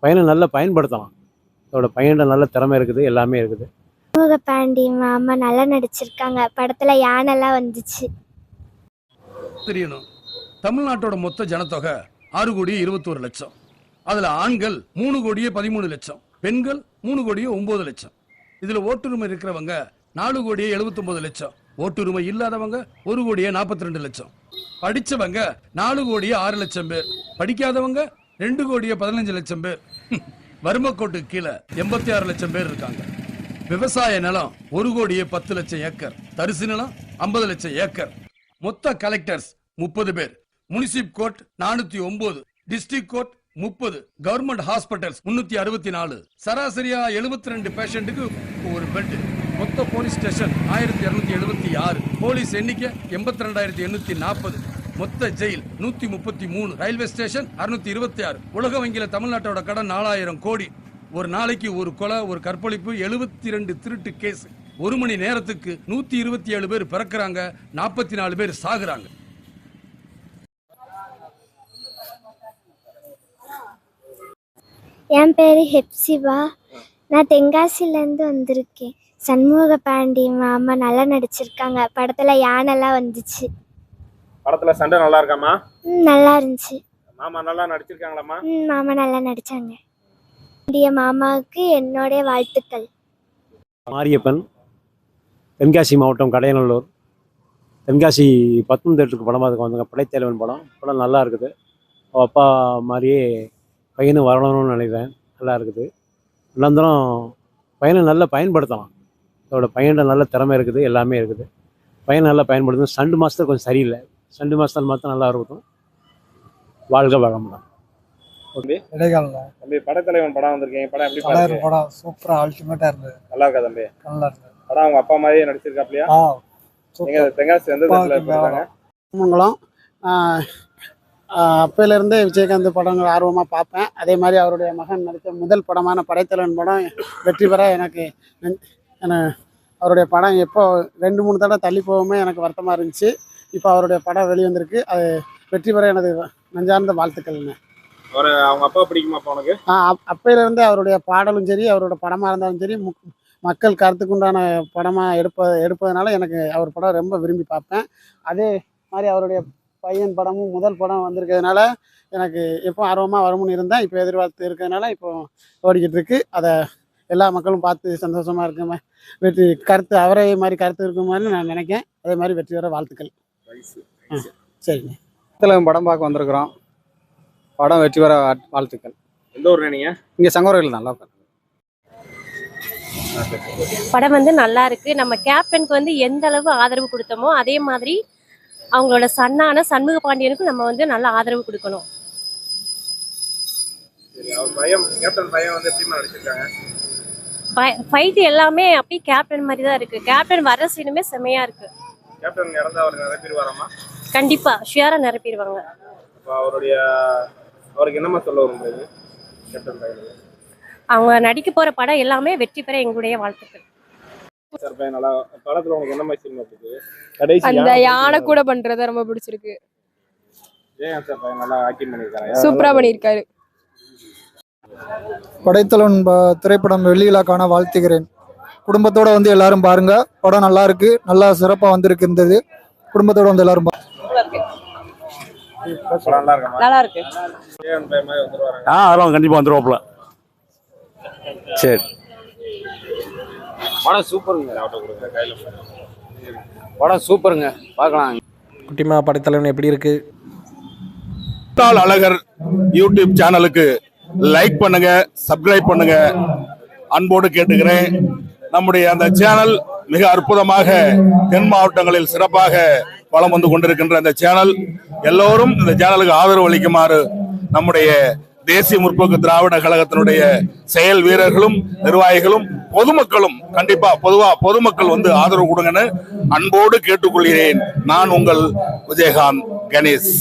பையனை நல்லா பயன்படுத்தலாம். அதோட பையன்கிட்ட நல்ல திறமை இருக்குது எல்லாமே இருக்குது. சண்முக பாண்டி மாமா நல்லா நடிச்சிருக்காங்க. படத்துல யானைலாம் வந்துச்சு. தெரியணும். தமிழ்நாட்டோட மொத்த ஜனத்தொகை ஆறு கோடியே இருபத்தோரு லட்சம். அதுல ஆண்கள் மூணு கோடியே பதிமூணு லட்சம். பெண்கள் மூணு கோடியே ஒன்பது லட்சம். இதுல ஓட்டுரிமை இருக்கிறவங்க நாலு கோடியே 79 லட்சம். ஓட்டுரிமை இல்லாதவங்க ஒரு கோடியே 42 ரெண்டு லட்சம். படிச்சவங்க நாலு கோடியே ஆறு லட்சம் பேர். படிக்காதவங்க ரெண்டு கோடியே பதினஞ்சு லட்சம் பேர். வறுமக்கோட்டு கீழே எண்பத்தி ஆறு லட்சம் பேர் இருக்காங்க. விவசாய நிலம் ஒரு கோடியே பத்து லட்சம் ஏக்கர். தரிசு நிலம் ஐம்பது லட்சம் ஏக்கர். மொத்த கலெக்டர்ஸ் முப்பது பேர். முனிசிப் கோர்ட் நானூத்தி ஒன்பது. டிஸ்ட்ரிக்ட் கோர்ட் முப்பது. கவர்மெண்ட் ஹாஸ்பிட்டல்ஸ் முன்னூத்தி அறுபத்தி நாலு. சராசரியா எழுபத்தி ரெண்டு பேஷண்ட்டுக்கு ஒரு பெட் மொத்த போலீஸ் ஸ்டேஷன் ஆயிரத்தி இருநூத்தி எழுபத்தி ஆறு. போலீஸ் எண்ணிக்கை எண்பத்தி ரெண்டாயிரத்தி எண்ணூத்தி நாற்பது. மொத்த ஜெயில் நூத்தி முப்பத்தி மூணு. ரயில்வே ஸ்டேஷன் அறுநூத்தி இருபத்தி ஆறு. உலக வங்கியில தமிழ்நாட்டோட கடன் நாலாயிரம் கோடி. ஒரு நாளைக்கு ஒரு கொலை ஒரு கற்பழிப்பு எழுபத்தி ரெண்டு திருட்டு கேஸ். ஒரு மணி நேரத்துக்கு நூத்தி இருபத்தி ஏழு பேர் பிறக்குறாங்க நாற்பத்தி நாலு பேர் சாகுறாங்க. என் பேரு ஹெப்சிபா நான் தென்காசிலேருந்து வந்திருக்கேன். சண்முக பாண்டி மாமா நல்லா நடிச்சிருக்காங்க. படத்துல யானைலாம் வந்துச்சு. படத்துல சண்டை நல்லா இருக்காமா நல்லா இருந்துச்சு. மாமா நல்லா நடிச்சிருக்காங்களாம்மா? ம், மாமா நல்லா நடிச்சாங்க. இந்திய மாமாவுக்கு என்னுடைய வாழ்த்துக்கள். மாரியப்பன் தென்காசி மாவட்டம் கடையநல்லூர். தென்காசி பத்ம தேட்டருக்கு படமாக அதுக்கு வந்தாங்க படைத்தலைவன் படம். படம் நல்லா இருக்குது. அவ அப்பா மாதிரியே பையனும் வரணும்னு நினைக்கிறேன். நல்லா இருக்குது. எல்லாந்தரம் பையனை நல்லா பயன்படுத்தலாம். அதோட பையன்கிட்ட நல்ல திறமை இருக்குது. எல்லாமே இருக்குது. பையன் நல்லா பயன்படுத்தணும். சண்டு மாதத்தில் கொஞ்சம் சரியில்லை. சண்டு மாதத்தில் மாத்திரம் நல்லா இருக்கும் வாழ்க வளமுடன். தம்பி? படத்தலைவன் படம் வந்திருக்கீங்க. படம் எப்படி படம். சூப்பரா அல்டிமேட்டா இருந்தது. நல்லா இருக்கா தம்பி? நல்லா இருந்தது. படம் அவங்க அப்பா மாதிரியே நடிச்சிருக்காப்லையா? ஆ நீங்க சூப்பர். தெங்காசி எந்த மங்கலம். அப்பையிலேருந்தே விஜயகாந்த் படங்கள் ஆர்வமாக பார்ப்பேன். அதே மாதிரி அவருடைய மகன் நடித்த முதல் படமான படைத்தலைவன் படம் வெற்றி பெற எனக்கு அவருடைய படம் எப்போ ரெண்டு மூணு தடவை தள்ளி போகவுமே எனக்கு வருத்தமாக இருந்துச்சு. இப்போ அவருடைய படம் வெளிவந்திருக்கு. அது வெற்றி பெற எனது நெஞ்சார்ந்த வாழ்த்துக்கள்ங்க ஒரு அவங்க அப்பா பிடிக்குமாப்பா உனக்கு? அப்பையிலேருந்து அவருடைய பாடலும் சரி அவரோட படமாக இருந்தாலும் சரி முக்- மக்கள் கருத்துக்குண்டான படமாக எடுப்ப எடுப்பதனால எனக்கு அவர் படம் ரொம்ப விரும்பி பார்ப்பேன். அதே மாதிரி அவருடைய பையன் படமும் முதல் படம் வந்திருக்கிறதுனால எனக்கு எப்போ ஆர்வமாக வரும்னு இருந்தேன். இப்போ எதிர்பார்த்து இருக்கிறதுனால இப்போ ஓடிக்கிட்டு இருக்கு அதை எல்லா மக்களும் பார்த்து சந்தோஷமாக இருக்க வெற்றி கருத்து அவரே மாதிரி கருத்து இருக்கும் மாதிரி நான் நினைக்கேன் அதே மாதிரி வெற்றி வர வாழ்த்துக்கள். சரிங்க. படத்தில் படம் பார்க்க வந்திருக்கிறோம். படம் வெற்றி பெற வாழ்- வாழ்த்துக்கள். எந்த ஊர்ல நீங்க? இங்கே சங்கோரையில் நல்லா படம் வந்து நல்லா இருக்கு. நம்ம கேப்டனுக்கு வந்து எந்த அளவு ஆதரவு கொடுத்தோமோ அதே மாதிரி அவங்களோட சன்னான சண்முக பாண்டியனுக்கும் நம்ம வந்து நல்ல ஆதரவு கொடுக்கணும். ஃபைட் எல்லாமே அப்படியே கேப்டன் மாதிரி தான் இருக்கு. கேப்டன் வர சீனுமே செமையா இருக்கு. கேப்டன் இறந்தா அவர் நிறைய பேர் வராமா? கண்டிப்பா ஷியரா நிரப்பிடுவாங்க அவருடைய அவருக்கு என்னமா சொல்ல விரும்புறது? கேப்டன் அவங்க நடிக்க போற படம் எல்லாமே வெற்றி பெற எங்களுடைய வாழ்த்துக்கள். சார் பையன் நல்லா படத்துல உங்களுக்கு என்ன மாதிரி சினிமா பிடிக்குது கடைசி அந்த யானை கூட பண்றது ரொம்ப பிடிச்சிருக்கு. சூப்பரா பண்ணியிருக்காரு. படைத்தலன் திரைப்படம் வெளியில காண வாழ்த்துகிறேன். குடும்பத்தோட வந்து எல்லாரும் பாருங்க. படம் நல்லா இருக்கு. நல்லா சிறப்பா வந்திருக்கின்றது. குடும்பத்தோட வந்து எல்லாரும் நல்லா இருக்கா. ஆ அதெல்லாம் கண்டிப்பாக வந்துருவாப்புல. சரி. படம் சூப்பருங்க. அவட்ட கொடுங்க கையில படம் சூப்பருங்க. பார்க்கலாம். குட்டிமா படைத்தலைவன் எப்படி இருக்கு? முட்டாள் அழகர் யூடியூப் சேனலுக்கு லைக் பண்ணுங்க சப்ஸ்கிரைப் பண்ணுங்க. அன்போடு கேட்டுக்கிறேன். நம்முடைய அந்த சேனல் மிக அற்புதமாக தென் மாவட்டங்களில் சிறப்பாக வளம் வந்து கொண்டிருக்கின்ற அந்த சேனல் எல்லோரும் இந்த சேனலுக்கு ஆதரவு அளிக்குமாறு நம்முடைய தேசிய முற்போக்கு திராவிட கழகத்தினுடைய செயல் வீரர்களும் நிர்வாகிகளும் பொதுமக்களும் கண்டிப்பா பொதுவா பொதுமக்கள் வந்து ஆதரவு கொடுங்கன்னு அன்போடு கேட்டுக்கொள்கிறேன். நான் உங்கள் விஜயகாந்த் கணேஷ்.